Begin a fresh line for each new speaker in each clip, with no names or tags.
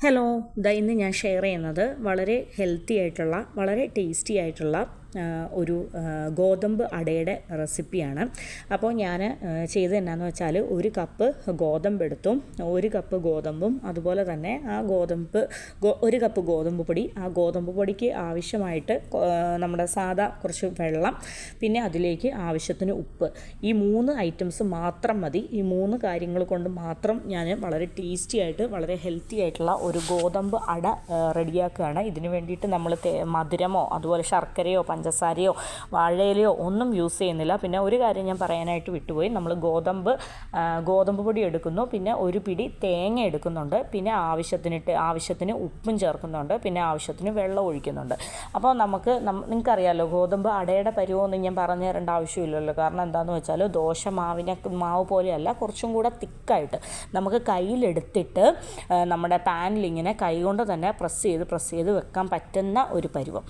Hello ദാ ഇന്ന് ഞാൻ ഷെയർ ചെയ്യുന്നത് വളരെ ഹെൽത്തി ആയിട്ടുള്ള വളരെ ടേസ്റ്റി ആയിട്ടുള്ള ഒരു ഗോതമ്പ് അടയുടെ റെസിപ്പിയാണ്. അപ്പോൾ ഞാൻ ചെയ്തത് എന്നാന്ന് വെച്ചാൽ ഒരു കപ്പ് ഗോതമ്പ് എടുത്തു ഒരു കപ്പ് ഗോതമ്പും അതുപോലെ തന്നെ ആ ഗോതമ്പ് ഒരു കപ്പ് ഗോതമ്പ് പൊടി. ആ ഗോതമ്പ് പൊടിക്ക് ആവശ്യമായിട്ട് നമ്മുടെ സാധാ കുറച്ച് വെള്ളം പിന്നെ അതിലേക്ക് ആവശ്യത്തിന് ഉപ്പ്. ഈ മൂന്ന് ഐറ്റംസ് മാത്രം മതി. ഈ മൂന്ന് കാര്യങ്ങൾ കൊണ്ട് മാത്രം ഞാൻ വളരെ ടേസ്റ്റി ആയിട്ട് വളരെ ഹെൽത്തി ആയിട്ടുള്ള ഒരു ഗോതമ്പ് അട റെഡിയാക്കുകയാണ്. ഇതിന് വേണ്ടിയിട്ട് നമ്മൾ മധുരമോ അതുപോലെ ശർക്കരയോ പഞ്ചസാരയോ വാഴയിലയോ ഒന്നും യൂസ് ചെയ്യുന്നില്ല. പിന്നെ ഒരു കാര്യം ഞാൻ പറയാനായിട്ട് വിട്ടുപോയി. നമ്മൾ ഗോതമ്പ് ഗോതമ്പ് പൊടി എടുക്കുന്നു. പിന്നെ ഒരു പിടി തേങ്ങ എടുക്കുന്നുണ്ട്. പിന്നെ ആവശ്യത്തിനിട്ട് ആവശ്യത്തിന് ഉപ്പും ചേർക്കുന്നുണ്ട്. പിന്നെ ആവശ്യത്തിന് വെള്ളം ഒഴിക്കുന്നുണ്ട്. അപ്പോൾ നമുക്ക് നിങ്ങൾക്കറിയാമല്ലോ ഗോതമ്പ് അടയുടെ പരുവമൊന്നും ഞാൻ പറഞ്ഞു തരേണ്ട ആവശ്യമില്ലല്ലോ. കാരണം എന്താണെന്ന് വെച്ചാൽ ദോശ മാവിനെ മാവ് പോലെയല്ല കുറച്ചും കൂടെ തിക്കായിട്ട് നമുക്ക് കയ്യിലെടുത്തിട്ട് നമ്മുടെ പാനിൽ ഇങ്ങനെ കൈകൊണ്ട് തന്നെ പ്രസ് ചെയ്ത് പ്രസ് ചെയ്ത് വെക്കാൻ പറ്റുന്ന ഒരു പരുവം.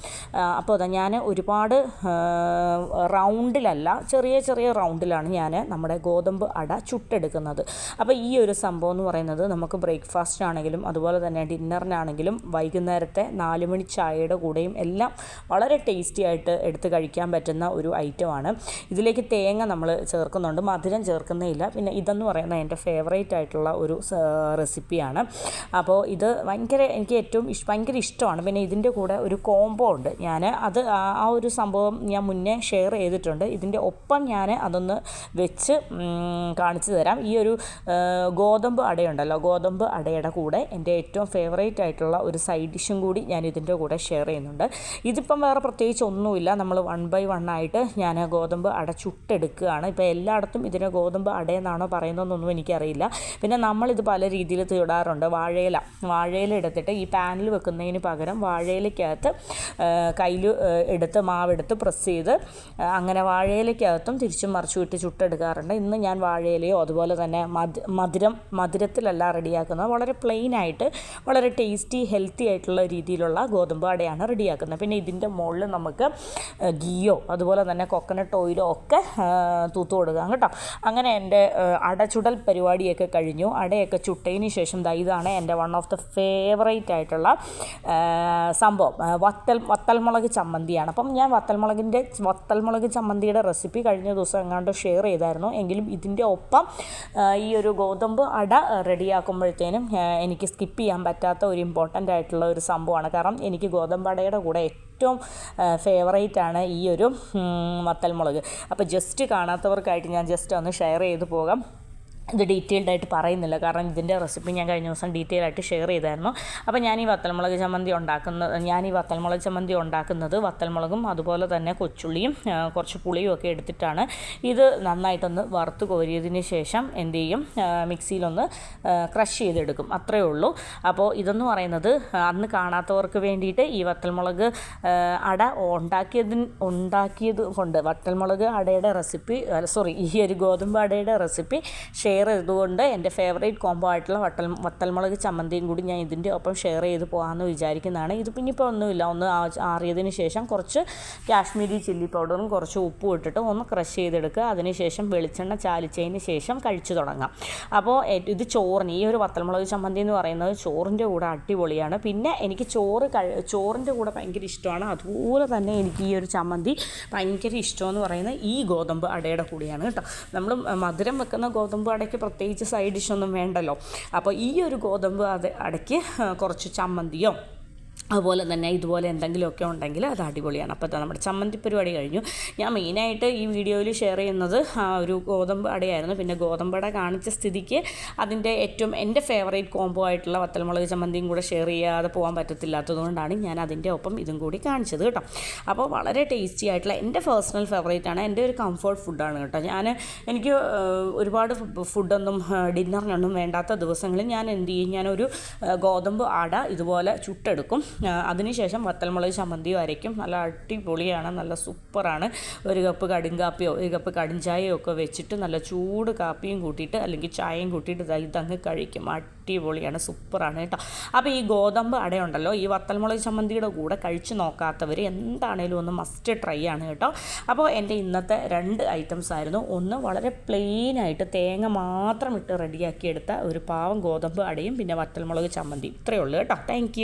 അപ്പോൾ അതാ ഞാൻ ഒരുപാട് റൗണ്ടിലല്ല ചെറിയ ചെറിയ റൗണ്ടിലാണ് ഞാൻ നമ്മുടെ ഗോതമ്പ് അട ചുട്ടെടുക്കുന്നത്. അപ്പോൾ ഈ ഒരു സംഭവം എന്ന് പറയുന്നത് നമുക്ക് ബ്രേക്ക്ഫാസ്റ്റ് ആണെങ്കിലും അതുപോലെ തന്നെ ഡിന്നറിനാണെങ്കിലും വൈകുന്നേരത്തെ നാല് മണി ചായയുടെ കൂടെയും എല്ലാം വളരെ ടേസ്റ്റി ആയിട്ട് എടുത്ത് കഴിക്കാൻ പറ്റുന്ന ഒരു ഐറ്റമാണ് ഇതിലേക്ക് തേങ്ങ നമ്മൾ ചേർക്കുന്നുണ്ട്. മധുരം ചേർക്കുന്നില്ല പിന്നെ ഇതെന്ന് പറയുന്നത് എന്റെ ഫേവറേറ്റ് ആയിട്ടുള്ള ഒരു റെസിപ്പിയാണ്. അപ്പോൾ ഇത് ഭയങ്കര എനിക്ക് ഏറ്റവും ഇഷ് ഭയങ്കര ഇഷ്ടമാണ്. പിന്നെ ഇതിന്റെ കൂടെ ഒരു കോംബോ ഉണ്ട്. ഞാൻ അത് ആ ഒരു സംഭവം ഞാൻ മുന്നേ ഷെയർ ചെയ്തിട്ടുണ്ട്. ഇതിന്റെ ഒപ്പം ഞാൻ അതൊന്ന് വെച്ച് കാണിച്ചു തരാം. ഈ ഒരു ഗോതമ്പ് അടയുണ്ടല്ലോ. ഗോതമ്പ് അടയുടെ കൂടെ എന്റെ ഏറ്റവും ഫേവറേറ്റ് ആയിട്ടുള്ള ഒരു സൈഡ് ഡിഷും കൂടി ഞാൻ ഇതിന്റെ കൂടെ ഷെയർ ചെയ്യുന്നുണ്ട്. ഇതിപ്പം വേറെ പ്രത്യേകിച്ച് ഒന്നുമില്ല. നമ്മൾ വൺ ബൈ വൺ ആയിട്ട് ഞാൻ ഗോതമ്പ് അട ചുട്ടെടുക്കുകയാണ്. ഇപ്പോൾ എല്ലായിടത്തും ഇതിനെ ഗോതമ്പ് അടയെന്നാണോ പറയുന്നതെന്നൊന്നും എനിക്കറിയില്ല. പിന്നെ നമ്മളിത് പല രീതിയിൽ തീടാറുണ്ട്. വാഴയില. വാഴയില എടുത്തിട്ട് ഈ പാനിൽ വെക്കുന്നതിന് പകരം വാഴയിലയ്ക്കകത്ത് കയ്യിൽ എടുത്ത് മാവെടുത്ത് പ്രസ് ചെയ്ത് അങ്ങനെ വാഴയിലേക്കകത്തും തിരിച്ചും മറിച്ചു വിട്ട് ചുട്ടെടുക്കാറുണ്ട്. ഇന്ന് ഞാൻ വാഴയിലയോ അതുപോലെ തന്നെ മധു മധുരം മധുരത്തിലല്ല റെഡിയാക്കുന്നത്. വളരെ പ്ലെയിൻ ആയിട്ട് വളരെ ടേസ്റ്റി ഹെൽത്തി ആയിട്ടുള്ള രീതിയിലുള്ള ഗോതമ്പ് അടയാണ് റെഡിയാക്കുന്നത്. പിന്നെ ഇതിന്റെ മുകളിൽ നമുക്ക് ഗീയോ അതുപോലെ തന്നെ കൊക്കനട്ട് ഓയിലോ ഒക്കെ തൂത്തു കൊടുക്കാം കേട്ടോ. അങ്ങനെ എന്റെ അടച്ചുടൽ പരിപാടിയൊക്കെ കഴിഞ്ഞു. അടയൊക്കെ ചുട്ടതിന് ശേഷം ഇതാണ് എന്റെ വൺ ഓഫ് ദ ഫേവറേറ്റ് ആയിട്ടുള്ള സംഭവം. വത്തൽ വത്തൽമുളക് ചമ്മന്തിയാണ്. അപ്പം ഞാൻ വത്തൽമുളകിന്റെ വത്തൽമുളക് ചമ്മന്തിയുടെ റെസിപ്പി കഴിഞ്ഞ ദിവസം എങ്ങാണ്ട് ഷെയർ ചെയ്തായിരുന്നു. എങ്കിലും ഇതിന്റെ ഒപ്പം ഈ ഒരു ഗോതമ്പ് അട റെഡിയാക്കുമ്പോഴത്തേനും എനിക്ക് സ്കിപ്പ് ചെയ്യാൻ പറ്റാത്ത ഒരു ഇമ്പോർട്ടന്റ് ആയിട്ടുള്ള ഒരു സംഭവമാണ്. കാരണം എനിക്ക് ഗോതമ്പ് അടയുടെ കൂടെ ഏറ്റവും ഫേവറേറ്റ് ആണ് ഈ ഒരു വത്തൽമുളക്. അപ്പോൾ ജസ്റ്റ് കാണാത്തവർക്കായിട്ട് ഞാൻ ജസ്റ്റ് ഒന്ന് ഷെയർ ചെയ്ത് പോകാം. ഇത് ഡീറ്റെയിൽഡ് ആയിട്ട് പറയുന്നില്ല. കാരണം ഇതിന്റെ റെസിപ്പി ഞാൻ കഴിഞ്ഞ ദിവസം ഡീറ്റെയിൽ ആയിട്ട് ഷെയർ ചെയ്തായിരുന്നു. അപ്പോൾ ഞാൻ ഈ വത്തൽമുളക് ചമ്മന്തി ഉണ്ടാക്കുന്ന ഞാൻ ഈ വത്തൽമുളക് ചമ്മന്തി ഉണ്ടാക്കുന്നത് വത്തൽമുളകും അതുപോലെ തന്നെ കൊച്ചുള്ളിയും കുറച്ച് പുളിയും ഒക്കെ എടുത്തിട്ടാണ്. ഇത് നന്നായിട്ടൊന്ന് വറുത്ത് കോരിയതിന് ശേഷം എന്ത് ചെയ്യും? മിക്സിയിലൊന്ന് ക്രഷ് ചെയ്തെടുക്കും. അത്രയേ ഉള്ളൂ. അപ്പോൾ ഇതെന്ന് പറയുന്നത് അന്ന് കാണാത്തവർക്ക് വേണ്ടിയിട്ട് ഈ വത്തൽമുളക് അട ഉണ്ടാക്കിയതിന് ഉണ്ടാക്കിയത് കൊണ്ട് വത്തൽമുളക് അടയുടെ റെസിപ്പി സോറി ഈ ഒരു ഗോതമ്പ് അടയുടെ റെസിപ്പി ഷെയർ ചെയ്തുകൊണ്ട് എന്റെ ഫേവറേറ്റ് കോംബോ ആയിട്ടുള്ള വട്ടൽ വത്തൽമുളക് ചമ്മന്തിയും കൂടി ഞാൻ ഇതിന്റെ ഒപ്പം ഷെയർ ചെയ്ത് പോകാമെന്ന് വിചാരിക്കുന്നതാണ്. ഇത് പിന്നെ ഇപ്പോൾ ഒന്നുമില്ല. ഒന്ന് ആറിയതിന് ശേഷം കുറച്ച് കാശ്മീരി ചില്ലി പൗഡറും കുറച്ച് ഉപ്പും ഇട്ടിട്ട് ഒന്ന് ക്രഷ് ചെയ്തെടുക്കുക. അതിനുശേഷം വെളിച്ചെണ്ണ ചാലിച്ചതിന് ശേഷം കഴിച്ചു തുടങ്ങാം. അപ്പോൾ ഇത് ചോറിന് ഈ ഒരു വത്തൽമുളക് ചമ്മന്തി എന്ന് പറയുന്നത് ചോറിന്റെ കൂടെ അടിപൊളിയാണ്. പിന്നെ എനിക്ക് ചോറ് ചോറിന്റെ കൂടെ ഭയങ്കര ഇഷ്ടമാണ്. അതുപോലെ തന്നെ എനിക്ക് ഈ ഒരു ചമ്മന്തി ഭയങ്കര ഇഷ്ടമെന്ന് പറയുന്നത് ഈ ഗോതമ്പ് അടയുടെ കൂടിയാണ് കേട്ടോ. നമ്മൾ മധുരം വെക്കുന്ന ഗോതമ്പ് അടയ്ക്ക് പ്രത്യേകിച്ച് സൈഡ് ഡിഷൊന്നും വേണ്ടല്ലോ. അപ്പോൾ ഈ ഒരു ഗോതമ്പ് അത് അടയ്ക്ക് കുറച്ച് ചമ്മന്തിയോ അതുപോലെ തന്നെ ഇതുപോലെ എന്തെങ്കിലുമൊക്കെ ഉണ്ടെങ്കിൽ അത് അടിപൊളിയാണ്. അപ്പോൾ നമ്മുടെ ചമ്മന്തി പരിപാടി കഴിഞ്ഞു. ഞാൻ മെയിനായിട്ട് ഈ വീഡിയോയിൽ ഷെയർ ചെയ്യുന്നത് ഒരു ഗോതമ്പ് അടയായിരുന്നു. പിന്നെ ഗോതമ്പ് അട കാണിച്ച സ്ഥിതിക്ക് അതിന്റെ ഏറ്റവും എന്റെ ഫേവറേറ്റ് കോംബോ ആയിട്ടുള്ള വത്തൽമുളക് ചമ്മന്തിയും കൂടെ ഷെയർ ചെയ്യാതെ പോകാൻ പറ്റത്തില്ലാത്തതുകൊണ്ടാണ് ഞാൻ അതിന്റെ ഒപ്പം ഇതും കൂടി കാണിച്ചത് കേട്ടോ. അപ്പോൾ വളരെ ടേസ്റ്റി ആയിട്ടുള്ള എന്റെ പേഴ്സണൽ ഫേവറേറ്റ് ആണ്. എന്റെ ഒരു കംഫർട്ട് ഫുഡാണ് കേട്ടോ. ഞാൻ എനിക്ക് ഒരുപാട് ഫുഡൊന്നും ഡിന്നറിനൊന്നും വേണ്ടാത്ത ദിവസങ്ങളിൽ ഞാൻ എന്ത് ചെയ്യും? ഞാനൊരു ഗോതമ്പ് അട ഇതുപോലെ ചുട്ടെടുക്കും. അതിനുശേഷം വത്തൽമുളക് ചമ്മന്തിയും അരയ്ക്കും നല്ല അടിപൊളിയാണ് നല്ല സൂപ്പറാണ്. ഒരു കപ്പ് കടുങ്കാപ്പിയോ ഒരു കപ്പ് കടുംചായയോ ഒക്കെ വെച്ചിട്ട് നല്ല ചൂട് കാപ്പിയും കൂട്ടിയിട്ട് അല്ലെങ്കിൽ ചായയും കൂട്ടിയിട്ട് ഇതങ്ങ് കഴിക്കും. അടിപൊളിയാണ് സൂപ്പറാണ് കേട്ടോ. അപ്പോൾ ഈ ഗോതമ്പ് അടയുണ്ടല്ലോ ഈ വത്തൽമുളക് ചമ്മന്തിയുടെ കൂടെ കഴിച്ചു നോക്കാത്തവർ എന്താണേലും ഒന്ന് മസ്റ്റ് ട്രൈ ആണ് കേട്ടോ. അപ്പോൾ എന്റെ ഇന്നത്തെ രണ്ട് ഐറ്റംസ് ആയിരുന്നു. ഒന്ന് വളരെ പ്ലെയിനായിട്ട് തേങ്ങ മാത്രം ഇട്ട് റെഡിയാക്കിയെടുത്ത ഒരു പാവം ഗോതമ്പ് അടയും പിന്നെ വറ്റൽമുളക് ചമ്മന്തി. ഇത്രയേ ഉള്ളൂ കേട്ടോ. താങ്ക്